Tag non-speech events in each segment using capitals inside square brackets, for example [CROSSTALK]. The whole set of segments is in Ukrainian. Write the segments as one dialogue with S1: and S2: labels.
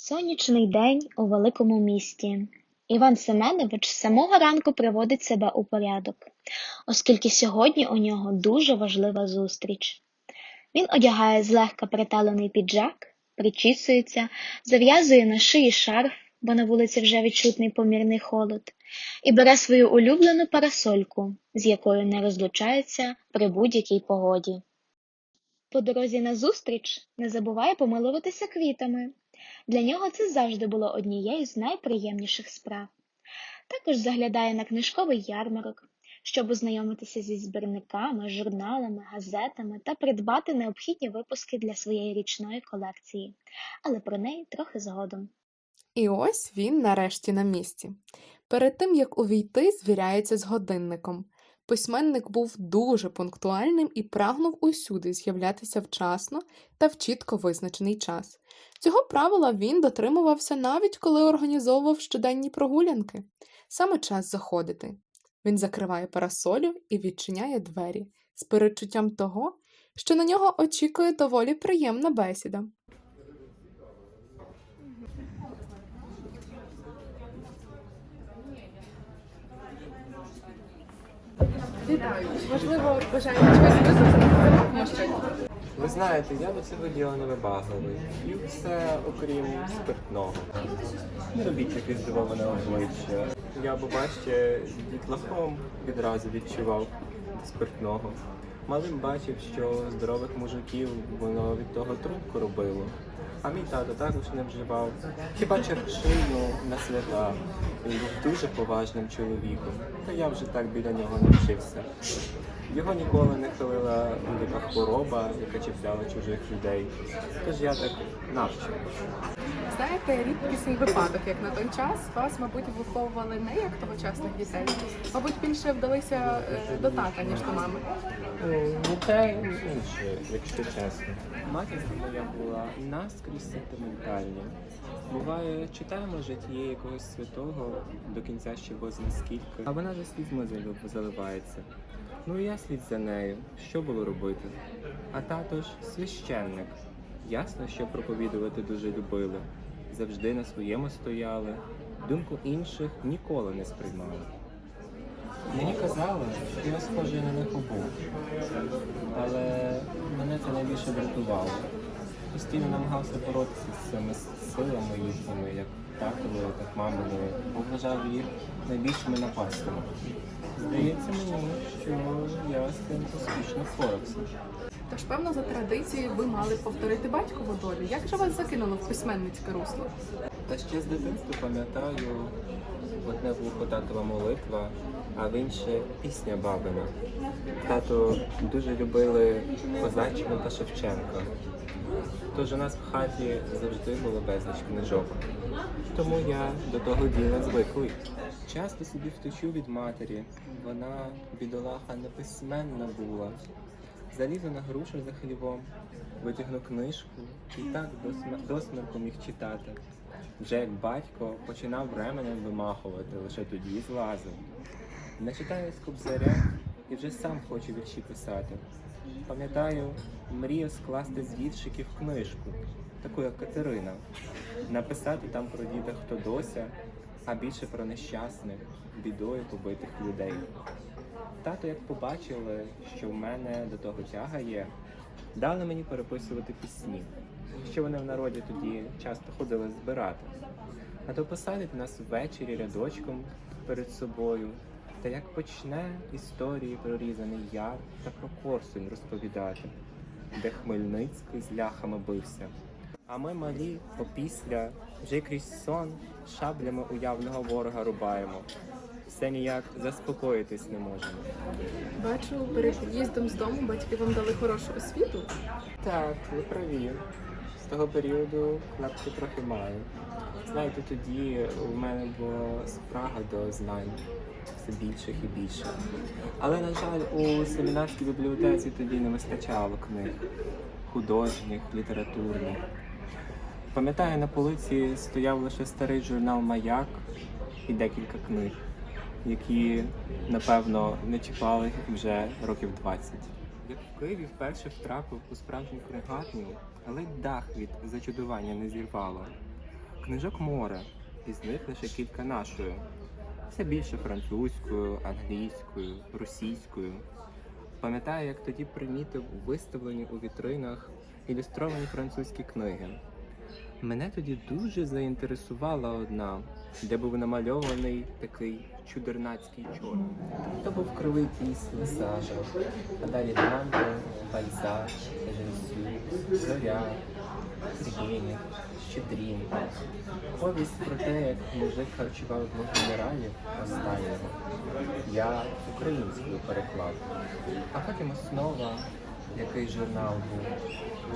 S1: Сонячний день у великому місті. Іван Семенович з самого ранку приводить себе у порядок, оскільки сьогодні у нього дуже важлива зустріч. Він одягає злегка приталений піджак, причісується, зав'язує на шиї шарф, бо на вулиці вже відчутний помірний холод, і бере свою улюблену парасольку, з якою не розлучається при будь-якій погоді. По дорозі на зустріч не забуває помилуватися квітами. Для нього це завжди було однією з найприємніших справ. Також заглядає на книжковий ярмарок, щоб ознайомитися зі збірниками, журналами, газетами та придбати необхідні випуски для своєї річної колекції, але про неї трохи згодом.
S2: І ось він нарешті на місці. Перед тим як увійти, звіряється з годинником. Письменник був дуже пунктуальним і прагнув усюди з'являтися вчасно та в чітко визначений час. Цього правила він дотримувався навіть коли організовував щоденні прогулянки. Саме час заходити. Він закриває парасолю і відчиняє двері з передчуттям того, що на нього очікує доволі приємна бесіда. Можливо, бажаєте чогось випити?
S3: Ви знаєте, я до цього діла не вибагливий. П'ю все, окрім спиртного. Не робіть таке здивоване обличчя. Я, бачите, дітлахом відразу відчував спиртного. Малим бачив, що здорових мужиків воно від того трубку робило. А мій тато також не вживав. Хіба черпшину на свята. Він був дуже поважним чоловіком. Та я вже так біля нього навчився. Його ніколи не хилила будь-яка хвороба, яка чіпляла чужих людей. Тож я так навчив.
S2: Знаєте, рідкісний випадок, як на той час, вас, мабуть, виховували не як тогочасних дітей. Мабуть, більше вдалися е, до тата, ніж до мами.
S3: Не те інше, якщо чесно. Матір моя була наскрізь сентиментальна. Буває, читаємо життя якогось святого до кінця ще бозна скільки, а вона за слізьми заливається. Ну і я слід за нею. Що було робити? А тато ж священник. Ясно, що проповідувати дуже любили. Завжди на своєму стояли, думку інших ніколи не сприймали. Мені казали, що я схожий на них обох. Але мене це найбільше дратувало. Постійно намагався боротися з цими силами їхніми, як татовою, так маминою, бо вважав їх найбільшими напастями. Здається мені, що я з цим успішно впорався.
S2: Тож, певно, за традицією ви мали повторити батькову долю. Як же вас закинуло в письменницьке русло?
S3: Та ще з дитинства пам'ятаю одне вухо татова молитва, а в інше пісня бабина. Тато дуже любили Козаччину та Шевченка. Тож у нас в хаті завжди було безліч книжок. Тому я до того діла звиклий. Часто собі втечу від матері. Вона, бідолаха, неписьменна була. Залізу на грушу за хлівом, витягну книжку і так до, смерку міг читати. Вже як батько починав ременем вимахувати, лише тоді злазив. Начитаю з кобзаря і вже сам хочу вірші писати. Пам'ятаю, мрію скласти з віршиків книжку, таку як Катерина, написати там про діда Хтодося, а більше про нещасних, бідою побитих людей. Тато, як побачили, що в мене до того тяга є, дали мені переписувати пісні, що вони в народі тоді часто ходили збирати. А то посадять нас ввечері рядочком перед собою, та як почне історії про різаний яр та про Корсунь розповідати, де Хмельницький з ляхами бився. А ми малі опісля вже крізь сон шаблями уявного ворога рубаємо. Все ніяк заспокоїтись не можемо.
S2: Бачу, перед від'їздом з дому батьки вам дали хорошу освіту.
S3: Так, ви праві. З того періоду клепки трохи маю. Знаєте, тоді у мене була спрага до знань все більших і більших. Але, на жаль, у семінарській бібліотеці тоді не вистачало книг художніх, літературних. Пам'ятаю, на полиці стояв лише старий журнал Маяк і декілька книг, які, напевно, не чіпали вже років 20. Як в Києві вперше втрапив у справжню книгарню, але дах від зачудування не зірвало. Книжок море, із них лише кілька нашою. Все більше французькою, англійською, російською. Пам'ятаю, як тоді примітив виставлені у вітринах ілюстровані французькі книги. Мене тоді дуже заінтересувала одна, де був намальований такий чудернацький чорт. То був кривий піс Лесажа, а далі Данте, Бальзак, Жансю, Зоря, Тургенєв, Щедрін. Повість про те, як мужик харчував двох генералів останнього. Я українською переклав. А потім основа, який журнал був.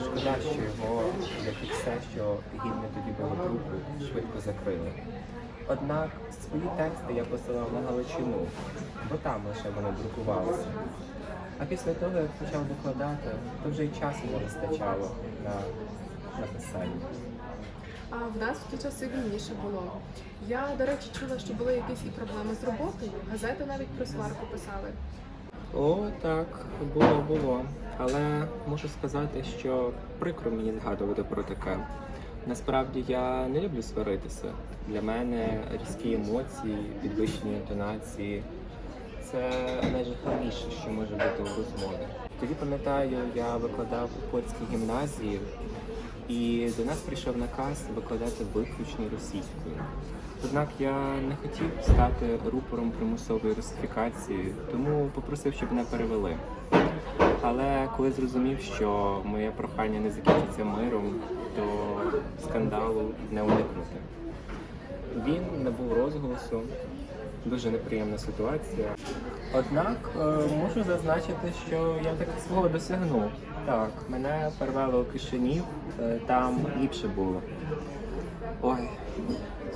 S3: Шкода, що його, як і все, що гідне тоді було друку, швидко закрили. Однак свої тексти я посилав на Галичину, бо там лише вони друкувалися. А після того, як почав викладати, то вже й часу не вистачало на написання.
S2: А в нас в ті часи вільніше було. Я, до речі, чула, що були якісь і проблеми з роботою. Газети навіть про сварку писали.
S3: О, так, було, було. Але можу сказати, що прикро мені згадувати про таке. Насправді я не люблю сваритися. Для мене різкі емоції, підвищені інтонації це найжахливіше, що може бути у розмові. Тоді пам'ятаю, я викладав у польській гімназії, і до нас прийшов наказ викладати виключно російською. Однак я не хотів стати рупором примусової русифікації, тому попросив, щоб мене перевели. Але коли зрозумів, що моє прохання не закінчиться миром, то скандалу не уникнути. Він не був розголосу, дуже неприємна ситуація. Однак е, можу зазначити, що я таки свого досягнув. Так, мене перевели у Кишинів, е, там ліпше було. Ой,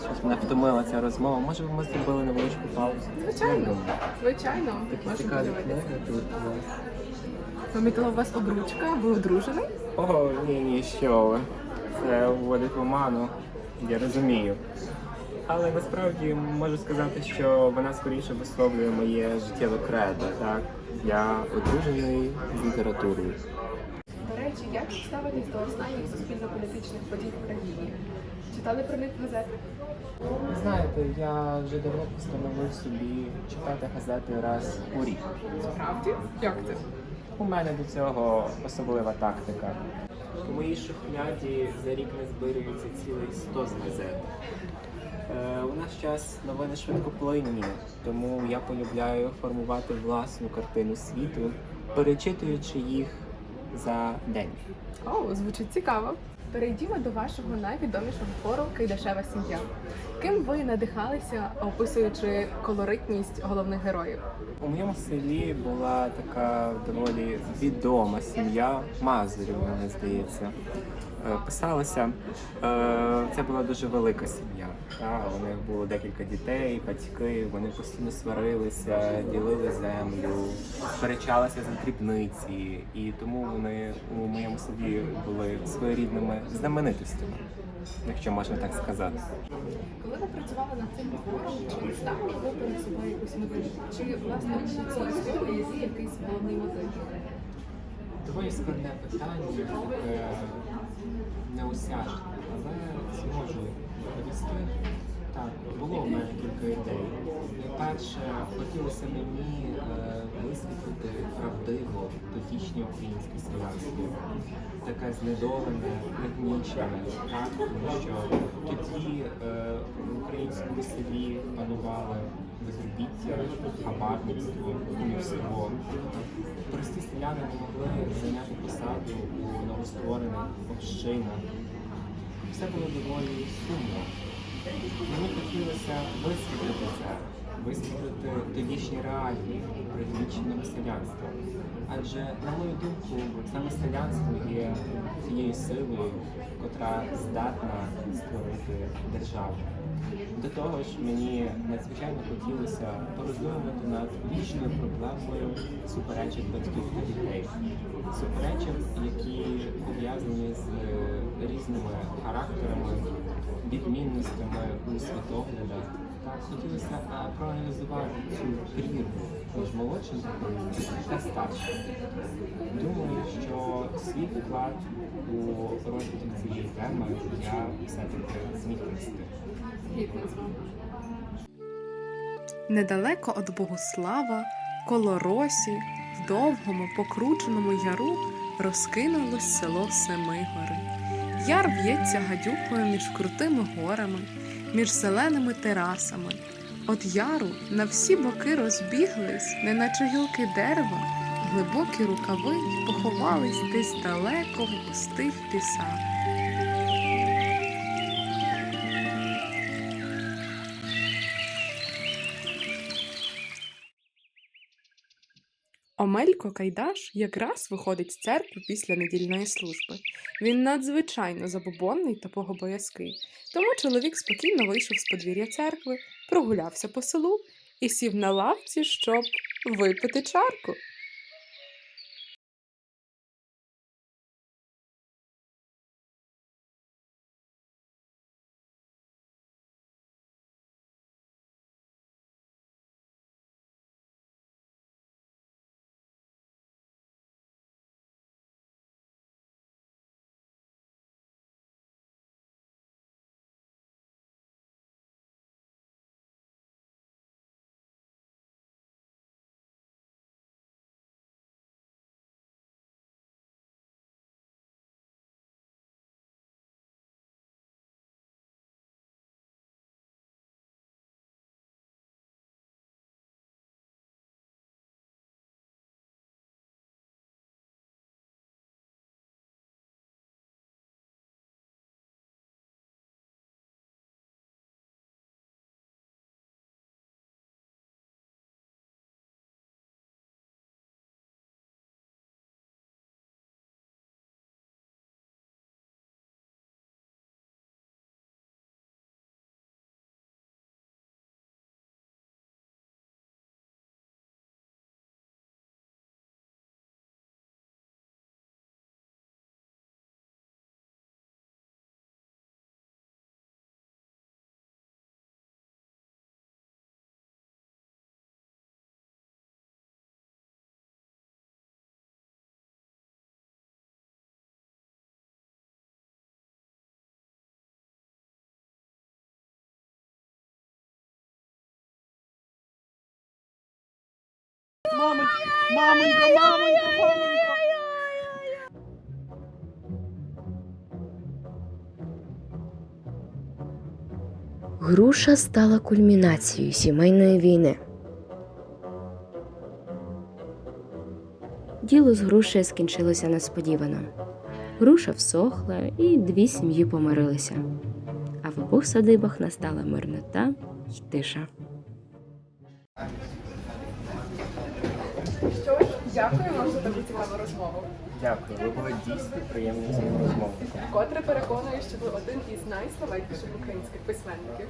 S3: щось мене втомила ця розмова. Може б ми зробили невеличку паузу?
S2: Звичайно. Звичайно,
S3: Такі цікаві книги тут у нас.
S2: Помітила у вас обручка, ви одружений?
S3: О, ні, ні, що ви. Це вводить в оману, я розумію. Але насправді можу сказати, що вона скоріше висловлює моє життєве кредо, так? Я одружений з літературою.
S2: До речі, як ви ставитесь до останніх суспільно-політичних подій в країні? Читали про них газети?
S3: Знаєте, я вже давно постановив собі читати газети раз у рік.
S2: Справді? Як це?
S3: У мене до цього особлива тактика. У моїй шухляді за рік не збираються цілий сто з газет. Е, у наш час новини швидкоплинні, тому я полюбляю формувати власну картину світу, перечитуючи їх за день.
S2: О, звучить цікаво. Перейдімо до вашого найвідомішого твору Кайдашева сім'я. Ким ви надихалися, описуючи колоритність головних героїв?
S3: У моєму селі була така доволі відома сім'я Мазурів, мені здається. Е, Писалася. Е, Це була дуже велика сім'я. У них було декілька дітей, батьки, вони постійно сварилися, ділили землю, сперечалися за дрібниці, і тому вони у моєму селі були своєрідними знаменитостями, якщо можна так сказати.
S2: Коли ви працювали над цим твором, чи ставили ви перед собою якусь новину? Чи власне цій історії є якийсь головний мотив?
S3: Доволі складне питання, е, неосяжне, але зможу відповісти. Так, було в мене кілька ідей. Найперше, хотілося мені е, висвітлити правдиво тодішнє українське селянство. Таке знедолене, так, тому що тоді е, в українському селі панували безробіття, хабарництво, кумівство. Прості селяни не могли зайняти посаду у новостворених общинах. Все було доволі сумно. Мені хотілося висвітлити це, висвітлити тодішні реалії пригніченого селянства. Адже, на мою думку, саме селянство є тією силою, котра здатна створити державу. До того ж, мені надзвичайно хотілося пороздумувати над вічною проблемою суперечок батьків та дітей. Суперечок, які пов'язані з е, різними характерами, відмінностями у світоглядах. Хотілося е, проаналізувати цю прірву між молодшим та старшим. Думаю, що свій вклад у розвиток цієї теми я все-таки зміг духовності.
S2: Недалеко від Богослава, коло Росі, в довгому покрученому яру розкинулось село Семигори. Яр в'ється гадюкою між крутими горами, між зеленими терасами. От яру на всі боки розбіглись, неначе гілки дерева, глибокі рукави поховались десь далеко в густих лісах. Омелько Кайдаш якраз виходить з церкви після недільної служби. Він надзвичайно забобонний та богобоязкий, тому чоловік спокійно вийшов з подвір'я церкви, прогулявся по селу і сів на лавці, щоб випити чарку.
S4: Мамонька, мамонька, мамонька, мамонька.
S5: Груша стала кульмінацією сімейної війни. Діло з грушею скінчилося несподівано. Груша всохла, і дві сім'ї помирилися. А в обох садибах настала мирнота й тиша.
S2: Дякуємо за таку цікаву розмову.
S3: Дякую, ви були дійсно приємні приємним розмовником.
S2: Котре переконує, що ви один із найславетніших українських письменників.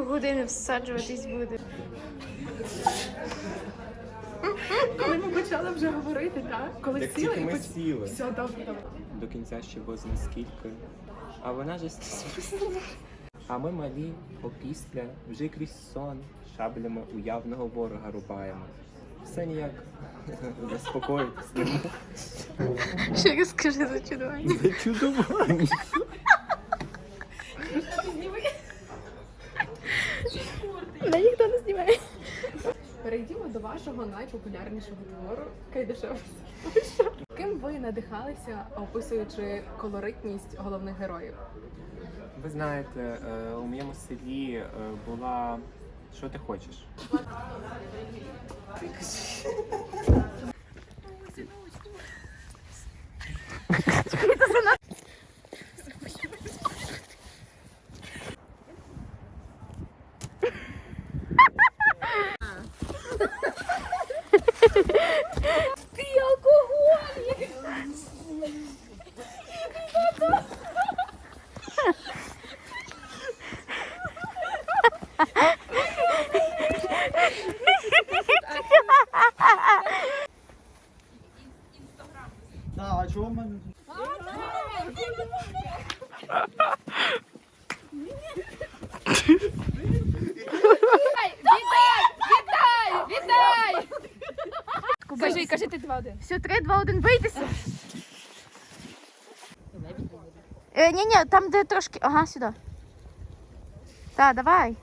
S6: Півгодини всаджуватись буде.
S2: Коли ми почали вже говорити, так? Коли
S3: Як
S2: сіли
S3: тільки
S2: і
S3: ми
S2: поч...
S3: сіли.
S2: Все добре, добре.
S3: До кінця ще було скільки. А вона ж А ми малі, опісля, вже крізь сон, шаблями уявного ворога рубаємо. Все ніяк заспокоїтись.
S6: Ще скажи зачудування.
S3: Чудування.
S6: Мене ніхто не знімає.
S2: Перейдімо до вашого найпопулярнішого твору Кайдашев. [LAUGHS] Ким ви надихалися, описуючи колоритність головних героїв?
S3: Ви знаєте, е, у моєму селі е, була. Що ти хочеш?
S4: Так, а чого в мене?
S6: Кажи, кажи ти 2-1. Все, 3, 2, 1, бийтеся. Е, ні, ні, там де трошки. Ага, сюди. Так, давай.